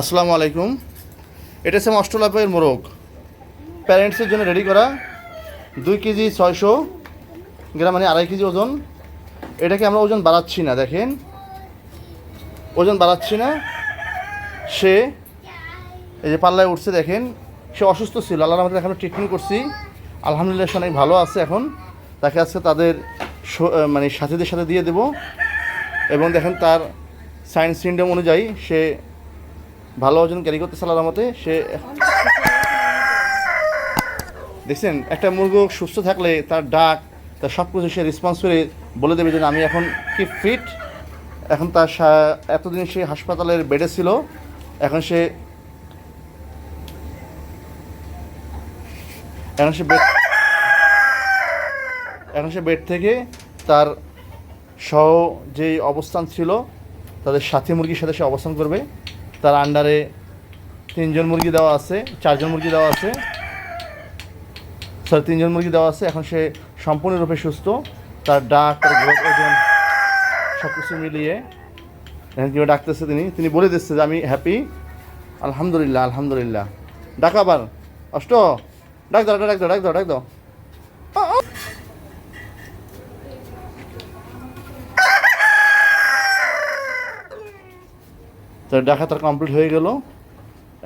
আসসালামু আলাইকুম। এটা হচ্ছে অষ্টলাপের মোরগ। প্যারেন্টসের জন্য রেডি করা। দুই কেজি ছয়শো গ্রাম মানে আড়াই কেজি ওজন। এটাকে আমরা ওজন বাড়াচ্ছি না, দেখেন। ওজন বাড়াচ্ছি না। সে এই যে পাল্লায় উঠছে, দেখেন। সে অসুস্থ ছিল। আল্লাহ আমাদের এখন ট্রিটমেন্ট করছি। আলহামদুলিল্লাহ সে অনেক ভালো আছে এখন। তাকে আজকে তাদের মানে সাথীদের সাথে দিয়ে দেব। এবং দেখেন তার সায়েন্স সিন্ডম অনুযায়ী সে ভালো ওজন ক্যারি করতে সালার মতে সে দেখছেন, একটা মুরগ সুস্থ থাকলে তার ডাক, তার সব কিছু সে রেসপন্স করে বলে দেবে যে আমি এখন কি ফিট এখন তার এতদিন সে হাসপাতালের বেডে ছিল, এখন সে এখন সে বেড এখন সে বেড থেকে তার সহ যে অবস্থান ছিল, তাদের সাথী মুরগির সাথে সে অবস্থান করবে। তার আন্ডারে তিনজন মুরগি দেওয়া আছে, চারজন মুরগি দেওয়া আছে। সরি তিনজন মুরগি দেওয়া আছে। এখন সে সম্পূর্ণরূপে সুস্থ। তার ডাক, তার গ্রোথ ওজন সব কিছু মিলিয়ে কীভাবে ডাকতেছে তিনি তিনি বলে দিচ্ছে যে আমি হ্যাপি আলহামদুলিল্লাহ আলহামদুলিল্লাহ। ডাক আবার। অষ্ট। ডাক দাও ডাক দাও ডাক দাও ডাক দাও। তো ডাকা তার কমপ্লিট হয়ে গেল।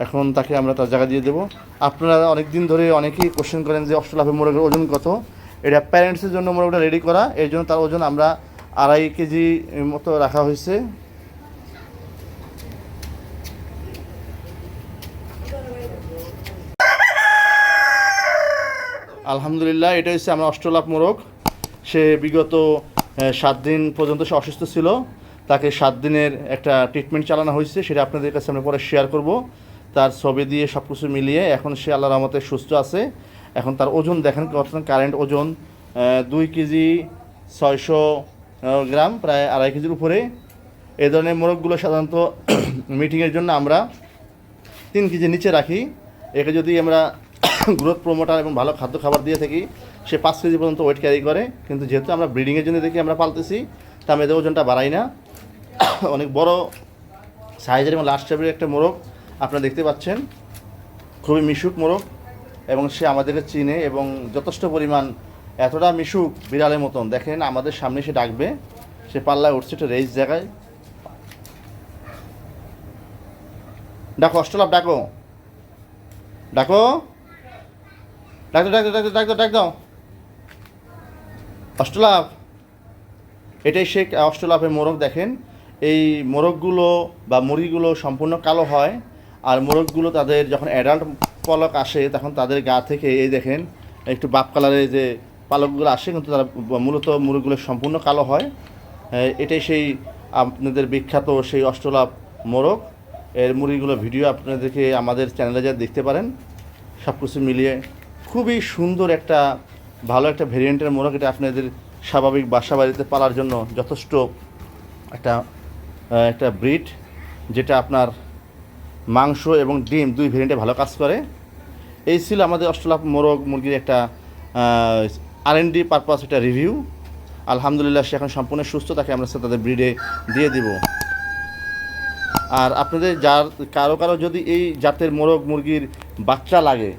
এখন তাকে আমরা তার জায়গা দিয়ে দেবো। আপনারা অনেক দিন ধরে অনেকেই কোশ্চেন করেন যে অষ্টলাভে মোরগের ওজন কত? এটা প্যারেন্টসের জন্য মোরগটা রেডি করা। এর জন্য তার ওজন আমরা আড়াই কেজি মতো রাখা হয়েছে। আলহামদুলিল্লাহ, এটা হচ্ছে আমরা অষ্টলাভ মোরগ সে বিগত সাত দিন পর্যন্ত সে অসুস্থ ছিল। তাকে সাত দিনের একটা ট্রিটমেন্ট চালানো হয়েছে, সেটা আপনাদের কাছে আমরা পরে শেয়ার করব। তার ছবি দিয়ে সব কিছু মিলিয়ে এখন সে আল্লাহ রহমতে সুস্থ আছে। এখন তার ওজন দেখেন কারেন্ট ওজন দুই কেজি ছয়শো গ্রাম, প্রায় আড়াই কেজির উপরে। এ ধরনের মোরগগুলো সাধারণত মিটিংয়ের জন্য আমরা তিন কেজি নিচে রাখি। একে যদি আমরা গ্রোথ প্রমোটার এবং ভালো খাদ্য খাবার দিয়ে থাকি, সে পাঁচ কেজি পর্যন্ত ওয়েট ক্যারি করে। কিন্তু যেহেতু আমরা ব্রিডিংয়ের জন্য দেখি আমরা পালতেছি তা আমি ওজনটা বাড়াই না। অনেক বড় সাইজের এবং লাস্ট টেবিলের একটা মোরগ আপনারা দেখতে পাচ্ছেন। খুবই মিশুক মোরগ এবং সে আমাদেরকে চিনে এবং যথেষ্ট পরিমাণ এতটা মিশুক বিড়ালের মতন। দেখেন আমাদের সামনে সে ডাকবে, সে পাল্লায় উঠছে একটা রেস জায়গায়। ডাকো, অষ্টলাভ, ডাকো। ডাকো। ডাক দাও ডাক ডাক ডাক ডাক। দাও অষ্টলাভ। এটাই সে অষ্টলাভের মোরগ, দেখেন। এই মোরগগুলো বা মুরগিগুলো সম্পূর্ণ কালো হয় আর মোরগগুলো তাদের যখন অ্যাডাল্ট পলক আসে, তখন তাদের গা থেকে এই দেখেন, একটু বাপ কালারের যে পালকগুলো আসে, কিন্তু তারা মূলত মুরগিগুলো সম্পূর্ণ কালো হয়। এটাই সেই আপনাদের বিখ্যাত সেই অষ্টলাভ মোরগ। এর মুরগিগুলো ভিডিও আপনাদেরকে আমাদের চ্যানেলে যা দেখতে পারেন সব কিছু মিলিয়ে খুবই সুন্দর একটা, ভালো একটা ভেরিয়েন্টের মোরগ। এটা আপনাদের স্বাভাবিক বাসা বাড়িতে পালার জন্য যথেষ্ট একটা একটা ব্রিড যেটা আপনার মাংস এবং ডিম দুই ভেরিয়েন্টে ভালো কাজ করে। এই ছিল আমাদের অষ্টলাভ মোরগ মুরগির একটা আর এন ডি পারপাস একটা রিভিউ আলহামদুলিল্লাহ, সে এখন সম্পূর্ণ সুস্থ, তাকে আমরা সে তাদের ব্রিডে দিয়ে দিব। আর আপনাদের যার, কারও কারও যদি এই জাতের মোরগ মুরগির বাচ্চা লাগে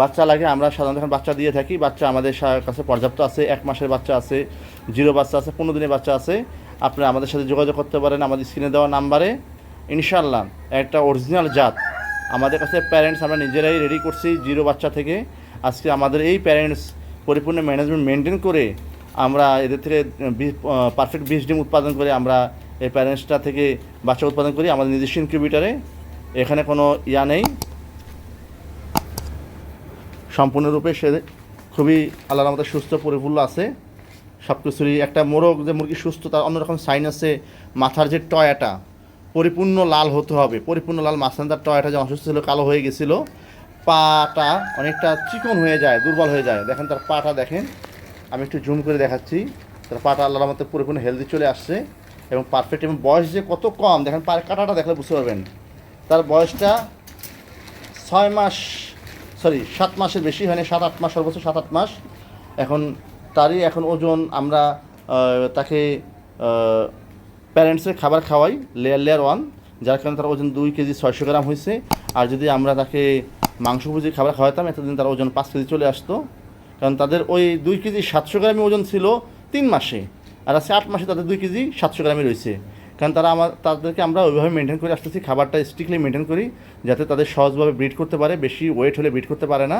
বাচ্চা লাগে, আমরা সাধারণত এখন বাচ্চা দিয়ে থাকি। বাচ্চা আমাদের কাছে পর্যাপ্ত আছে, এক মাসের বাচ্চা আছে, জিরো বাচ্চা আছে, পনেরো দিনের বাচ্চা আছে। আপনারা আমাদের সাথে যোগাযোগ করতে পারেন আমাদের স্ক্রিনে দেওয়া নাম্বারে। ইনশাল্লাহ একটা অরিজিনাল জাত। আমাদের কাছে প্যারেন্টস আমরা নিজেরাই রেডি করছি, জিরো বাচ্চা থেকে। আজকে আমাদের এই প্যারেন্টস পরিপূর্ণ ম্যানেজমেন্ট মেনটেন করে আমরা এদের থেকে পারফেক্ট বীজ ডিম উৎপাদন করে আমরা এই প্যারেন্টসটা থেকে বাচ্চা উৎপাদন করি আমাদের নিজস্ব ইনকিউবেটারে এখানে কোনো ইয়া নেই। সম্পূর্ণরূপে সে খুবই আল্লাহর মতো সুস্থ, পরিপূর্ণ আছে। সব কিছুরই একটা মোরগ, যে মুরগি সুস্থ, তার অন্যরকম সাইন আছে মাথার যে টয়াটা, পরিপূর্ণ লাল হতে হবে। পরিপূর্ণ লাল মাঝখানে তার টয়াটা যে অসুস্থ ছিল, কালো হয়ে গেছিল, পাটা অনেকটা চিকন হয়ে যায়, দুর্বল হয়ে যায়। দেখেন তার পাটা দেখেন। আমি একটু জুম করে দেখাচ্ছি। তার পাটা আল্লাহর মতো পরিপূর্ণ হেলদি চলে আসছে এবং পারফেক্ট এবং বয়স যে কত কম, দেখেন পায়ের কাটাটা দেখলে বুঝতে পারবেন। তার বয়সটা ছয় মাস সরি সাত মাসের বেশি হয়নি, সাত আট মাস, সর্বোচ্চ সাত আট মাস। এখন তারই এখন ওজন আমরা তাকে প্যারেন্টসের খাবার খাওয়াই লেয়ার লেয়ার ওয়ান যার কারণে তার ওজন দুই কেজি ছয়শো গ্রাম হয়েছে। আর যদি আমরা তাকে মাংসভোজী খাবার খাওয়াতাম, এতদিন তার ওজন পাঁচ কেজি চলে আসতো। কারণ তাদের ওই দুই কেজি সাতশো গ্রামই ওজন ছিল তিন মাসে। আর আজকে আট মাসে তাদের দুই কেজি সাতশো গ্রামই রয়েছে। কারণ তারা আমার, তাদেরকে আমরা ওইভাবে মেনটেন করে আসতেছি, খাবারটা স্ট্রিক্টলি মেনটেন করি, যাতে তাদের সহজভাবে ব্রিড করতে পারে, বেশি ওয়েট হলে ব্রিড করতে পারে না।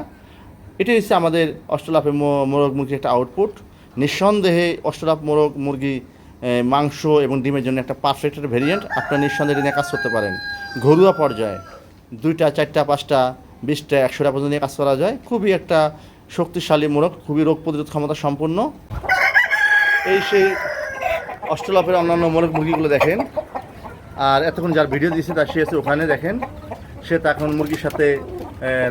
এটাই হচ্ছে আমাদের অষ্টলাভে মোরগ মুরগির একটা আউটপুট নিঃসন্দেহে অষ্টলাভ মোরগ মুরগি মাংস এবং ডিমের জন্য একটা পারফেক্ট একটা ভেরিয়েন্ট আপনার নিঃসন্দেহে নিয়ে কাজ করতে পারেন। ঘরোয়া পর্যায়ে দুইটা, চারটা, পাঁচটা, বিশটা, একশোটা পর্যন্ত নিয়ে কাজ করা যায়। খুবই একটা শক্তিশালী মোরগ, খুবই রোগ প্রতিরোধ ক্ষমতা সম্পন্ন। এই সেই অষ্টলাভের অন্যান্য মোরগ মুরগিগুলো দেখেন। আর এতক্ষণ যার ভিডিও দিয়েছে, তার সে আছে ওখানে দেখেন। সে তা এখন মুরগির সাথে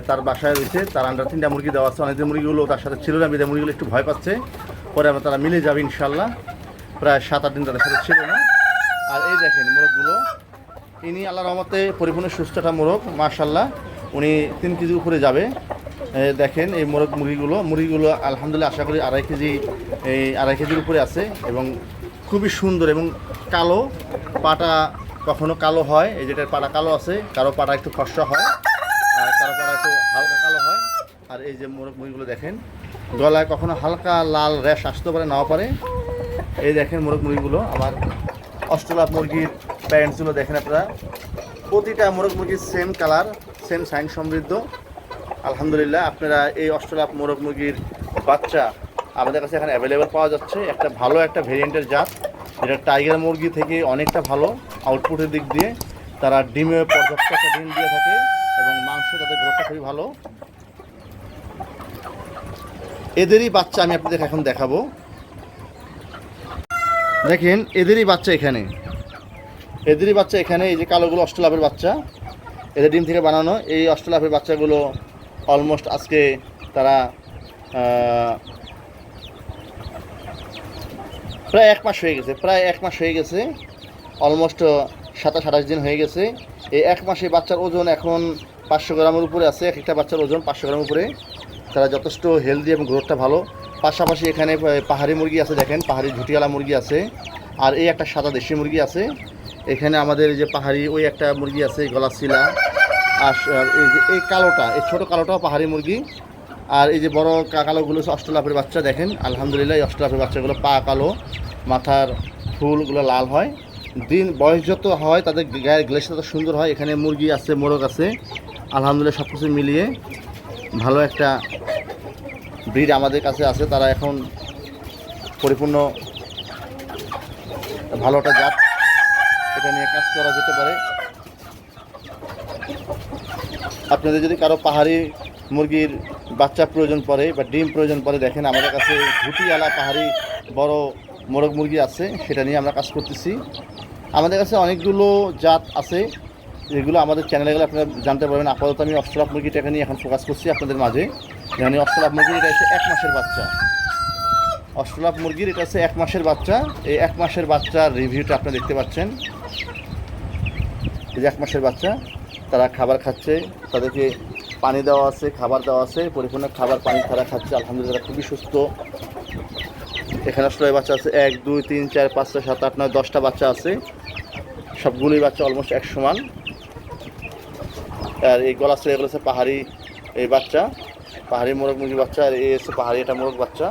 তার বাসায় রয়েছে। তার আন্ডার তিনটা মুরগি দেওয়া আছে। অনেকদিন মুরগিগুলো তার সাথে ছিল না, বিদায় মুরগিগুলো একটু ভয় পাচ্ছে। পরে আবার তারা মিলে যাবে ইনশাল্লাহ প্রায় সাত, আট দিন তাদের সাথে ছিল না। আর এই দেখেন মোরগগুলো। ইনি আল্লাহ রহমতে পরিপূর্ণ সুস্থ একটা মোরগ মার্শাল্লাহ উনি তিন কেজি উপরে যাবে। দেখেন এই মোরগ মুরগিগুলো। মুরগিগুলো আলহামদুলিল্লাহ আশা করি আড়াই কেজি এই আড়াই কেজির উপরে আছে এবং খুবই সুন্দর এবং কালো। পাটা কখনো কালো হয়, এই যেটার পাটা কালো আছে, কারও পাটা একটু ফর্সা হয়। একটু হালকা কালো হয়। আর এই যে মোরগ মুরগিগুলো দেখেন, গলায় কখনো হালকা লাল র্যাশ আসতে পারে, নাও পারে। এই দেখেন মোরগ মুরগিগুলো আমার অষ্টলাভ মুরগির প্যারেন্টসগুলো দেখেন আপনারা। প্রতিটা মোরগ মুরগির সেম কালার সেম সাইন সমৃদ্ধ। আলহামদুলিল্লাহ, আপনারা এই অষ্টলাভ মোরগ মুরগির বাচ্চা আমাদের কাছে এখানে অ্যাভেলেবেল পাওয়া যাচ্ছে। একটা ভালো একটা ভেরিয়েন্টের জাত, যেটা টাইগার মুরগি থেকে অনেকটা ভালো আউটপুটের দিক দিয়ে। তারা ডিমে পর্যাপ্ত একটা ডিম দিয়ে থাকে এবং মাংস তাদের গ্রোথটা খুবই ভালো। এদেরই বাচ্চা আমি আপনাদের এখন দেখাবো। দেখেন, এদেরই বাচ্চা এখানে। এদেরই বাচ্চা এখানে, এই যে কালোগুলো অষ্টলাভের বাচ্চা এদের ডিম থেকে বানানো। এই অষ্টলাভের বাচ্চাগুলো অলমোস্ট আজকে তারা প্রায় এক মাস হয়ে গেছে, প্রায় এক মাস হয়ে গেছে অলমোস্ট সাতাশ আঠাশ দিন হয়ে গেছে। এই এক মাসে বাচ্চার ওজন এখন পাঁচশো গ্রামের উপরে আছে। এক একটা বাচ্চার ওজন পাঁচশো গ্রামের উপরে। তারা যথেষ্ট হেলদি এবং গ্রোথটা ভালো। পাশাপাশি এখানে পাহাড়ি মুরগি আছে দেখেন, পাহাড়ি ঝুটিওয়ালা মুরগি আছে। আর এই একটা সাদা দেশি মুরগি আছে। এখানে আমাদের যে পাহাড়ি, ওই একটা মুরগি আছে গলাশিলা। আর স- আর এই যে, এই কালোটা, এই ছোটো কালোটাও পাহাড়ি মুরগি। আর এই যে বড় কা- কালোগুলো হচ্ছে অষ্টলাভের বাচ্চা, দেখেন। আলহামদুলিল্লাহ এই অষ্টলাভের বাচ্চাগুলো পা কালো, মাথার ফুলগুলো লাল হয়। দিন বয়স যত হয়, তাদের গায়ের গ্লেস তত সুন্দর হয়। এখানে মুরগি আছে, মোরগ আছে। আলহামদুলিল্লাহ সব কিছু মিলিয়ে ভালো একটা ব্রিড আমাদের কাছে আছে। তারা এখন পরিপূর্ণ ভালো একটা জাত এটা নিয়ে কাজ করা যেতে পারে। আপনাদের যদি কারও পাহাড়ি মুরগির বাচ্চা প্রয়োজন পড়ে বা ডিম প্রয়োজন পড়ে, দেখেন আমাদের কাছে ঘুটিওয়ালা পাহাড়ি বড় মোরগ মুরগি আছে। সেটা নিয়ে আমরা কাজ করতেছি। আমাদের কাছে অনেকগুলো জাত আছে, যেগুলো আমাদের চ্যানেলে গেলে আপনারা জানতে পারবেন। আপাতত আমি অষ্টলাভ মুরগিটাকে নিয়ে এখন ফোকাস করছি আপনাদের মাঝে। যেখানে অষ্টলাভ মুরগির এটা হচ্ছে এক মাসের বাচ্চা। অষ্টলাভ মুরগির এটা হচ্ছে এক মাসের বাচ্চা। এই এক মাসের বাচ্চার রিভিউটা আপনারা দেখতে পাচ্ছেন। এই যে এক মাসের বাচ্চা, তারা খাবার খাচ্ছে, তাদেরকে পানি দেওয়া আছে, খাবার দেওয়া আছে, পরিপূর্ণ খাবার পানি তারা খাচ্ছে। আলহামদুলিল্লাহ খুবই সুস্থ। এখানে আসলে বাচ্চা আছে। এক, দুই, তিন, চার, পাঁচ, ছয়, সাত, আট, নয়, দশটা বাচ্চা আছে। সবগুলোই বাচ্চা অলমোস্ট এক সমান। আর এই গলা এগুলো হচ্ছে পাহাড়ি, এই বাচ্চা। পাহাড়ি মোরগ মুরগি বাচ্চা, আর এই হচ্ছে পাহাড়ি এটা মোরগ বাচ্চা।